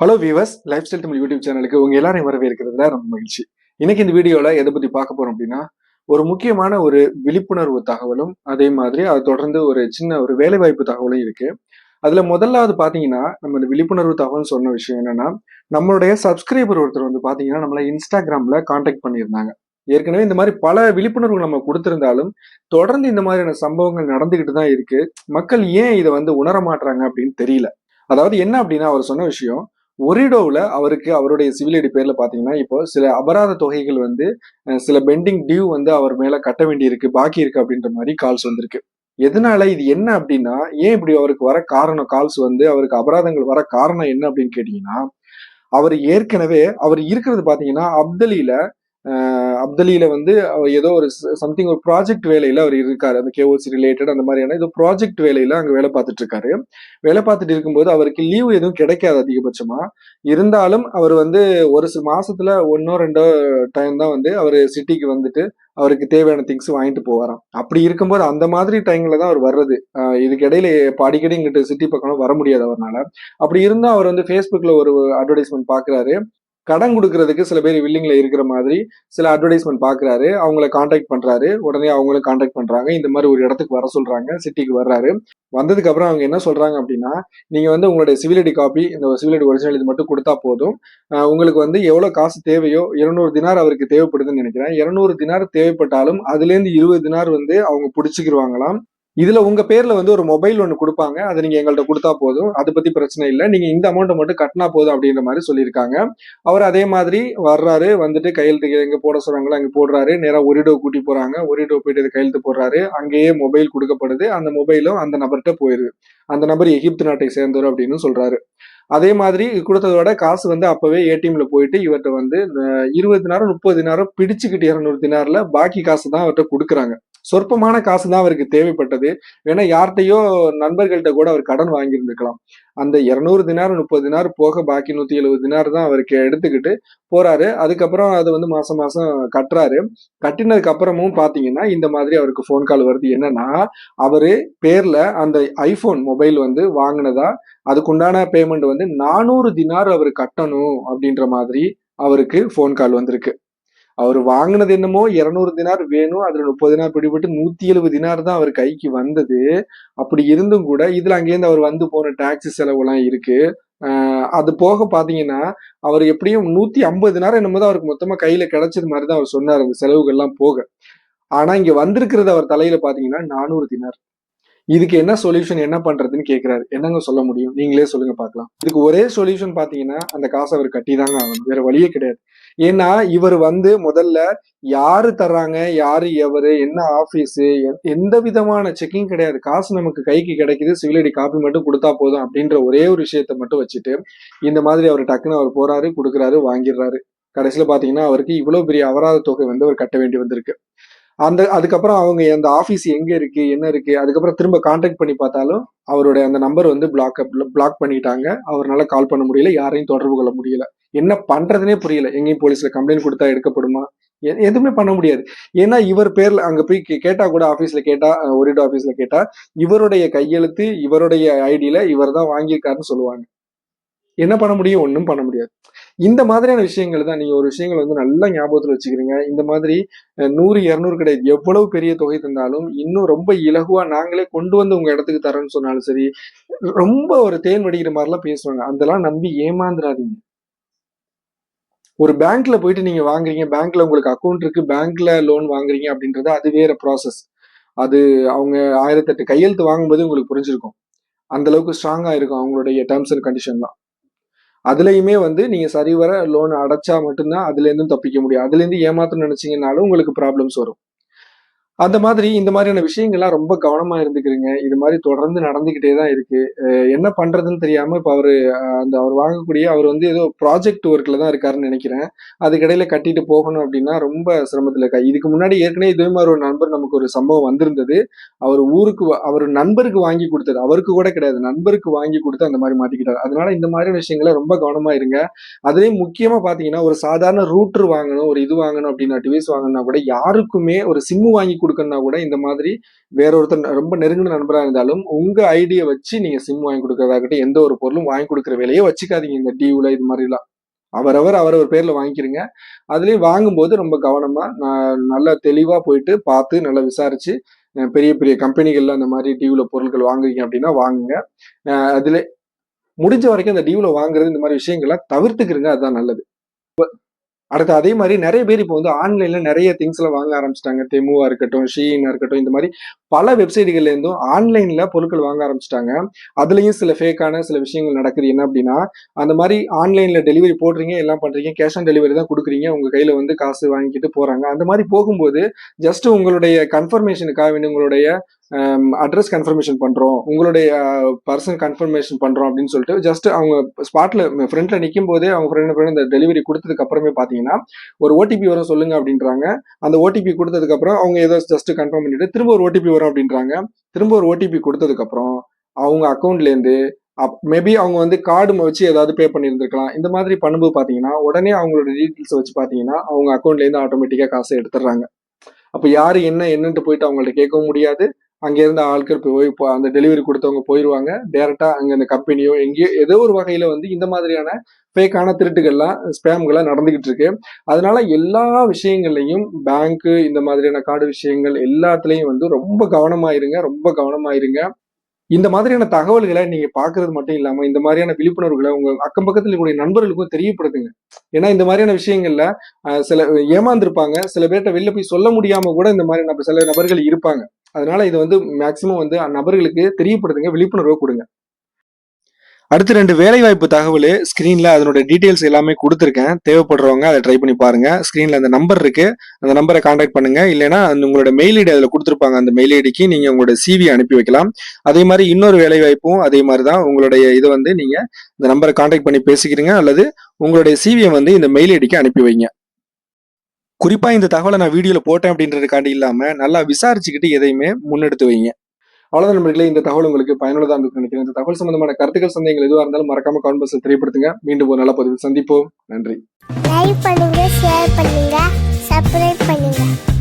Hello viewers lifestyle Tamil YouTube சேனலுக்கு உங்க எல்லாரையும் வரவேற்கிறதுல ரொம்ப மகிழ்ச்சி. இன்னைக்கு இந்த வீடியோல எதை பத்தி பார்க்க போறோம் அப்படின்னா ஒரு முக்கியமான ஒரு விழிப்புணர்வு தகவலும் அதே மாதிரி அதை தொடர்ந்து ஒரு சின்ன ஒரு வேலைவாய்ப்பு தகவலும் இருக்கு. அதுல முதல்லாவது பாத்தீங்கன்னா நம்ம இந்த விழிப்புணர்வு தகவல் சொன்ன விஷயம் என்னன்னா நம்மளுடைய சப்ஸ்கிரைபர் ஒருத்தர் வந்து பாத்தீங்கன்னா நம்மள இன்ஸ்டாகிராம்ல காண்டாக்ட் பண்ணியிருந்தாங்க. ஏற்கனவே இந்த மாதிரி பல விழிப்புணர்வு நம்ம கொடுத்திருந்தாலும் தொடர்ந்து இந்த மாதிரியான சம்பவங்கள் நடந்துகிட்டு தான் இருக்கு. மக்கள் ஏன் இதை வந்து உணர மாட்டாங்க அப்படின்னு தெரியல. அதாவது என்ன அப்படின்னா அவர் சொன்ன விஷயம் ஒரிடோவில் அவருக்கு அவருடைய சிவில் ஐடி பேரில் பார்த்தீங்கன்னா இப்போ சில அபராத தொகைகள் வந்து சில பெண்டிங் டியூ வந்து அவர் மேலே கட்ட வேண்டியிருக்கு பாக்கி இருக்கு அப்படின்ற மாதிரி கால்ஸ் வந்திருக்கு. எதனால இது என்ன அப்படின்னா ஏன் இப்படி அவருக்கு வர காரணம் கால்ஸ் வந்து அவருக்கு அபராதங்கள் வர காரணம் என்ன அப்படின்னு கேட்டீங்கன்னா அவர் ஏற்கனவே அவர் இருக்கிறது பார்த்தீங்கன்னா அப்தலியில் அப்தலியில வந்து அவர் ஏதோ ஒரு சம்திங் ஒரு ப்ராஜெக்ட் வேலையில அவர் இருக்காரு. அந்த கேஓசி ரிலேட்டட் அந்த மாதிரியான ஏதோ ப்ராஜெக்ட் வேலையில அங்க வேலை பார்த்துட்டு இருக்காரு. வேலை பார்த்துட்டு இருக்கும்போது அவருக்கு லீவு எதுவும் கிடைக்காது அதிகபட்சமா. இருந்தாலும் அவர் வந்து ஒரு சில மாசத்துல ஒன்னோ ரெண்டோ டைம் தான் வந்து அவர் சிட்டிக்கு வந்துட்டு அவருக்கு தேவையான திங்ஸ் வாங்கிட்டு போவாராம். அப்படி இருக்கும்போது அந்த மாதிரி டைம்ல தான் அவர் வர்றது. இதுக்கு இடையில அடிக்கடி இங்கிட்டு சிட்டி பக்கம் வர முடியாது அவர்னால. அப்படி இருந்தால் அவர் வந்து ஃபேஸ்புக்ல ஒரு அட்வர்டைஸ்மெண்ட் பாக்குறாரு. கடன் கொடுக்கறதுக்கு சில பேர் வில்லிங்ல இருக்கிற மாதிரி சில அட்வர்டைஸ்மெண்ட் பாக்குறாரு. அவங்கள காண்டாக்ட் பண்றாரு. உடனே அவங்களும் காண்டாக்ட் பண்றாங்க. இந்த மாதிரி ஒரு இடத்துக்கு வர சொல்றாங்க. சிட்டிக்கு வர்றாரு. வந்ததுக்கு அப்புறம் அவங்க என்ன சொல்றாங்க அப்படின்னா நீங்க வந்து உங்களுடைய சிவில் காப்பி இந்த சிவில் ஒரிஜினல் இது மட்டும் கொடுத்தா போதும். உங்களுக்கு வந்து எவ்வளவு காசு தேவையோ இருநூறு தினார் அவருக்கு தேவைப்படுதுன்னு நினைக்கிறேன். இருநூறு தினார் தேவைப்பட்டாலும் அதுலேருந்து இருபது தினார் வந்து அவங்க பிடிச்சிக்கிருவாங்களாம். இதுல உங்க பேர்ல வந்து ஒரு மொபைல் ஒன்று கொடுப்பாங்க. அதை நீங்க எங்கள்கிட்ட கொடுத்தா போதும். அதை பத்தி பிரச்சனை இல்லை. நீங்க இந்த அமௌண்ட்டை மட்டும் கட்டினா போதும் அப்படின்ற மாதிரி சொல்லியிருக்காங்க. அவர் அதே மாதிரி வர்றாரு வந்துட்டு கையெழுத்து எங்க போட சொல்றாங்களோ அங்கே போடுறாரு. நேராக ஒரிடோ கூட்டி போறாங்க. ஒரிடோ போயிட்டு கையெழுத்து போடுறாரு. அங்கேயே மொபைல் கொடுக்கப்படுது. அந்த மொபைலும் அந்த நபர்கிட்ட போயிருது. அந்த நபர் எகிப்து நாட்டை சேர்ந்தவர் அப்படின்னு சொல்றாரு. அதே மாதிரி கொடுத்ததோட காசு வந்து அப்பவே ஏடிஎம்ல போயிட்டு இவர்கிட்ட வந்து இருபது தினாரம் முப்பது தினாரம் பிடிச்சுக்கிட்டு இருநூறு தினாரில் பாக்கி காசு தான் அவர்கிட்ட கொடுக்குறாங்க. சொற்பமான காசு தான் அவருக்கு தேவைப்பட்டது. வேணா யார்கிட்டயோ நண்பர்கள்ட்ட கூட அவர் கடன் வாங்கியிருந்திருக்கலாம். அந்த இரநூறு தினார் முப்பது தினார் போக பாக்கி நூத்தி எழுபது தினார் தான் அவருக்கு எடுத்துக்கிட்டு போறாரு. அதுக்கப்புறம் அது வந்து மாசம் மாசம் கட்டுறாரு. கட்டினதுக்கு அப்புறமும் பாத்தீங்கன்னா இந்த மாதிரி அவருக்கு ஃபோன் கால் வருது. என்னன்னா அவரு பேர்ல அந்த ஐபோன் மொபைல் வந்து வாங்கினதா அதுக்குண்டான பேமெண்ட் வந்து நானூறு தினார் அவர் கட்டணும் அப்படின்ற மாதிரி அவருக்கு ஃபோன் கால் வந்திருக்கு. அவர் வாங்கினது என்னமோ இருநூறு தினார் வேணும் அதுல முப்பது தினார் பிடிபட்டு நூத்தி எழுபது தினார் தான் அவர் கைக்கு வந்தது. அப்படி இருந்தும் கூட இதுல அங்கேருந்து அவர் வந்து போன டாக்ஸி செலவுலாம் இருக்கு. அது போக பாத்தீங்கன்னா அவர் எப்படியும் நூத்தி ஐம்பது தினார் என்னமோ தான் அவருக்கு மொத்தமா கையில கிடைச்சது மாதிரி தான் அவர் சொன்னார் அந்த செலவுகள்லாம் போக. ஆனா இங்க வந்திருக்கிறது அவர் தலையில பாத்தீங்கன்னா நானூறு தினார். இதுக்கு என்ன சொல்யூஷன் என்ன பண்றதுன்னு கேக்குறாரு. என்னங்க சொல்ல முடியும்? நீங்களே சொல்லுங்க பார்க்கலாம். இதுக்கு ஒரே சொல்யூஷன் பாத்தீங்கன்னா அந்த காசை அவர் கட்டி தாங்க ஆகணும். வேற வழியே கிடையாது. ஏன்னா இவர் வந்து முதல்ல யாரு தர்றாங்க யாரு எவரு என்ன ஆபீஸ் எந்த விதமான செக்கிங் கிடையாது. காசு நமக்கு கைக்கு கிடைக்குது சிவில் ஐடி காப்பி மட்டும் கொடுத்தா போதும் அப்படின்ற ஒரே ஒரு விஷயத்த மட்டும் வச்சுட்டு இந்த மாதிரி அவர் டக்குன்னு அவர் போறாரு கொடுக்குறாரு வாங்கிடுறாரு. கடைசியில பாத்தீங்கன்னா அவருக்கு இவ்வளவு பெரிய அபராத தொகை வந்து அவர் கட்ட வேண்டி வந்திருக்கு. அந்த அதுக்கப்புறம் அவங்க அந்த ஆஃபீஸ் எங்க இருக்கு என்ன இருக்கு அதுக்கப்புறம் திரும்ப காண்டாக்ட் பண்ணி பார்த்தாலும் அவருடைய அந்த நம்பர் வந்து பிளாக் பிளாக் பண்ணிட்டாங்க. அவரால் கால் பண்ண முடியல யாரையும் தொடர்பு கொள்ள முடியல. என்ன பண்றதுனே புரியல. எங்கேயும் போலீஸ்ல கம்ப்ளைண்ட் கொடுத்தா எடுக்கப்படுமா? எதுவுமே பண்ண முடியாது. ஏன்னா இவர் பேர்ல அங்க போய் கே- கேட்டா கூட ஆபீஸ்ல கேட்டா ஒரிடோ ஆபீஸ்ல கேட்டா இவருடைய கையெழுத்து இவருடைய ஐடியில இவர் தான் வாங்கியிருக்காருன்னு சொல்லுவாங்க. என்ன பண்ண முடியும்? ஒன்றும் பண்ண முடியாது. இந்த மாதிரியான விஷயங்கள் தான் நீங்க ஒரு விஷயங்கள் வந்து நல்லா ஞாபகத்துல வச்சுக்கிறீங்க. இந்த மாதிரி நூறு இரநூறு கிடையாது எவ்வளவு பெரிய தொகை தந்தாலும் இன்னும் ரொம்ப இலகுவா நாங்களே கொண்டு வந்து உங்க இடத்துக்கு தரேன்னு சொன்னாலும் சரி ரொம்ப ஒரு தேன் வடிக்கிற மாதிரிலாம் பேசுவாங்க. அதெல்லாம் நம்பி ஏமாந்துடாதீங்க ஒரு பேங்க்ல போயிட்டு நீங்க வாங்குறீங்க பேங்க்ல உங்களுக்கு அக்கௌண்ட் இருக்கு பேங்க்ல லோன் வாங்குறீங்க அப்படின்றது அது வேற ப்ராசஸ் அது அவங்க ஆயிரத்தெட்டு கையெழுத்து வாங்கும்போது உங்களுக்கு புரிஞ்சிருக்கும். அந்த அளவுக்கு ஸ்ட்ராங்கா இருக்கும் அவங்களுடைய டேர்ம்ஸ் அண்ட் கண்டிஷன்லாம் அதுலேயுமே வந்து நீங்கள் சரிவர லோன் அடைச்சா மட்டும்தான் அதுலேருந்தும் தப்பிக்க முடியும். அதுலேருந்து ஏமாத்தணும்னு உங்களுக்கு ப்ராப்ளம்ஸ் வரும். அந்த மாதிரி இந்த மாதிரியான விஷயங்கள்லாம் ரொம்ப கவனமா இருந்துக்கிறீங்க. இது மாதிரி தொடர்ந்து நடந்துகிட்டே தான் இருக்கு. என்ன பண்றதுன்னு தெரியாம இப்ப அவரு அந்த அவர் வாங்கக்கூடிய அவர் வந்து ஏதோ ப்ராஜெக்ட் ஒர்க்ல தான் இருக்காருன்னு நினைக்கிறேன். அதுக்கிடையில கட்டிட்டு போகணும் அப்படின்னா ரொம்ப சிரமத்துல இருக்கா இதுக்கு முன்னாடி ஏற்கனவே இதே மாதிரி ஒரு நண்பர் நமக்கு ஒரு சம்பவம் வந்திருந்தது. அவர் ஊருக்கு அவர் நண்பருக்கு வாங்கி கொடுத்தது. அவருக்கு கூட கிடையாது. நண்பருக்கு வாங்கி கொடுத்து அந்த மாதிரி மாட்டிக்கிட்டார். அதனால இந்த மாதிரி விஷயங்களை ரொம்ப கவனமா இருங்க. அதுலயும் முக்கியமா பாத்தீங்கன்னா ஒரு சாதாரண ரூட்டர் வாங்கணும் ஒரு இது வாங்கணும் அப்படின்னா டிவைஸ் வாங்கணும்னா கூட யாருக்குமே ஒரு சிம்மு வாங்கி கொடுக்கணும்னா கூட இந்த மாதிரி வேற ஒருத்தர் ரொம்ப நெருங்கின நண்பராக இருந்தாலும் உங்க ஐடியை வச்சு நீங்க சிம் வாங்கி கொடுக்கறதாகட்டும் எந்த ஒரு பொருளும் வாங்கி கொடுக்குற வேலையே வச்சுக்காதீங்க. இந்த டியூல இது மாதிரிலாம். அவரவர் அவரவர் பேர்ல வாங்கிக்கிறீங்க. அதுலயும் வாங்கும்போது ரொம்ப கவனமா நான் நல்லா தெளிவா போயிட்டு பார்த்து நல்லா விசாரிச்சு பெரிய பெரிய கம்பெனிகள்ல அந்த மாதிரி டியூல பொருட்கள் வாங்குறீங்க அப்படின்னா வாங்குங்க. அதுல முடிஞ்ச வரைக்கும் அந்த டியூல வாங்குறது இந்த மாதிரி விஷயங்களை தவிர்த்துக்கிறங்க அதுதான் நல்லது. அடுத்து அதே மாதிரி நிறைய பேர் இப்போ வந்து ஆன்லைன்ல நிறைய திங்ஸ்ல வாங்க ஆரம்பிச்சிட்டாங்க. தெமுவா இருக்கட்டும் ஷீனா இருக்கட்டும் இந்த மாதிரி பல வெப்சைட்டுகள்ல இருந்தும் ஆன்லைன்ல பொருட்கள் வாங்க ஆரம்பிச்சிட்டாங்க. அதுலயும் சில ஃபேக்கான சில விஷயங்கள் நடக்குது. என்ன அப்படின்னா அந்த மாதிரி ஆன்லைன்ல டெலிவரி போடுறீங்க எல்லாம் பண்றீங்க கேஷ் ஆன் டெலிவரி தான் கொடுக்குறீங்க உங்க கையில வந்து காசு வாங்கிட்டு போறாங்க. அந்த மாதிரி போகும்போது ஜஸ்ட் உங்களுடைய கன்ஃபர்மேஷனுக்காக வேண்டி உங்களுடைய அட்ரஸ் கன்ஃபர்மேஷன் பண்ணுறோம் உங்களுடைய பர்சன் கன்ஃபர்மேஷன் பண்ணுறோம் அப்படின்னு சொல்லிட்டு ஜஸ்ட் அவங்க ஸ்பாட்ல ஃப்ரண்ட்ல நிற்கும் போதே அவங்க ஃப்ரெண்ட் ஃப்ரெண்ட் இந்த டெலிவரி கொடுத்ததுக்கு அப்புறமே பார்த்தீங்கன்னா ஒரு ஓடிபி வரும் சொல்லுங்க அப்படின்றாங்க. அந்த ஓடிபி கொடுத்ததுக்கு அப்புறம் அவங்க ஏதோ ஜஸ்ட் கன்ஃபார்ம் பண்ணிட்டு திரும்ப ஒரு ஓடிபி வரும் அப்படின்றாங்க. திரும்ப ஒரு ஓடிபி கொடுத்ததுக்கு அப்புறம் அவங்க அக்கௌண்ட்லேருந்து அப் மேபி அவங்க வந்து கார்டு வச்சு ஏதாவது பே பண்ணியிருந்திருக்கலாம் இந்த மாதிரி பண்ணும்போது பார்த்தீங்கன்னா உடனே அவங்களோட டீட்டெயில்ஸ் வச்சு பார்த்தீங்கன்னா அவங்க அக்கௌண்ட்லேருந்து ஆட்டோமேட்டிக்காக காசை எடுத்துடுறாங்க. அப்போ யார் என்ன என்னன்ட்டு போயிட்டு அவங்கள்ட்ட கேட்கவும் முடியாது. அங்கேருந்து ஆட்கள் போய் இப்போ அந்த டெலிவரி கொடுத்தவங்க போயிடுவாங்க டேரெக்டாக அங்கே அந்த கம்பெனியோ எங்கேயோ ஏதோ ஒரு வகையில் வந்து இந்த மாதிரியான ஃபேக்கான திருட்டுகள்லாம் ஸ்பேம்கள்லாம் நடந்துகிட்டு இருக்கு. அதனால எல்லா விஷயங்கள்லையும் பேங்க்கு இந்த மாதிரியான கார்டு விஷயங்கள் எல்லாத்துலேயும் வந்து ரொம்ப கவனமாக இருங்க ரொம்ப கவனமாக இருங்க. இந்த மாதிரியான தகவல்களை நீங்க பாக்குறது மட்டும் இல்லாம இந்த மாதிரியான விழிப்புணர்வுகளை உங்க அக்கம் பக்கத்துல இருக்கக்கூடிய நண்பர்களுக்கும் தெரியப்படுத்துங்க. ஏன்னா இந்த மாதிரியான விஷயங்கள்ல சில ஏமாந்துருப்பாங்க. சில பேர்ட்ட வெளில போய் சொல்ல முடியாம கூட இந்த மாதிரி நப- சில நபர்கள் இருப்பாங்க. அதனால இது வந்து மேக்சிமம் வந்து நபர்களுக்கு தெரியப்படுத்துங்க விழிப்புணர்வை கொடுங்க. அடுத்து ரெண்டு வேலைவாய்ப்பு தகவல். ஸ்க்ரீனில் அதனோட டீட்டெயில்ஸ் எல்லாமே கொடுத்துருக்கேன். தேவைப்படுறவங்க அதை ட்ரை பண்ணி பாருங்க. ஸ்க்ரீனில் அந்த நம்பர் இருக்கு. அந்த நம்பரை காண்டாக்ட் பண்ணுங்க. இல்லைனா அந்த உங்களோட மெயில் ஐடி அதில் கொடுத்துருப்பாங்க. அந்த மெயில் ஐடிக்கு நீங்கள் உங்களோட சிவி அனுப்பி வைக்கலாம். அதே மாதிரி இன்னொரு வேலைவாய்ப்பும் அதே மாதிரி தான். உங்களுடைய இதை வந்து நீங்கள் இந்த நம்பரை காண்டாக்ட் பண்ணி பேசிக்கிறீங்க அல்லது உங்களுடைய சிவியை வந்து இந்த மெயில் ஐடிக்கு அனுப்பி வைங்க. குறிப்பாக இந்த தகவலை நான் வீடியோவில் போட்டேன் அப்படின்றதுக்காண்டி இல்லாமல் நல்லா விசாரிச்சுக்கிட்டு எதையுமே முன்னெடுத்து வைங்க. அவ்வளோதான் நண்பர்களே இந்த தகவல் உங்களுக்கு பயனுள்ளதாக இருந்து நினைக்கிறேன். இந்த தகவல் சம்பந்தமான கருத்துக்கள் சந்தேகங்கள் எதுவாக இருந்தாலும் மறக்காம கமெண்ட் பாக்ஸில் தெரியப்படுத்துங்க. மீண்டும் ஒரு நல்ல பதிவு சந்திப்போம். நன்றி. லைக் பண்ணுங்க ஷேர் பண்ணுங்க சப்ஸ்கிரைப் பண்ணுங்க.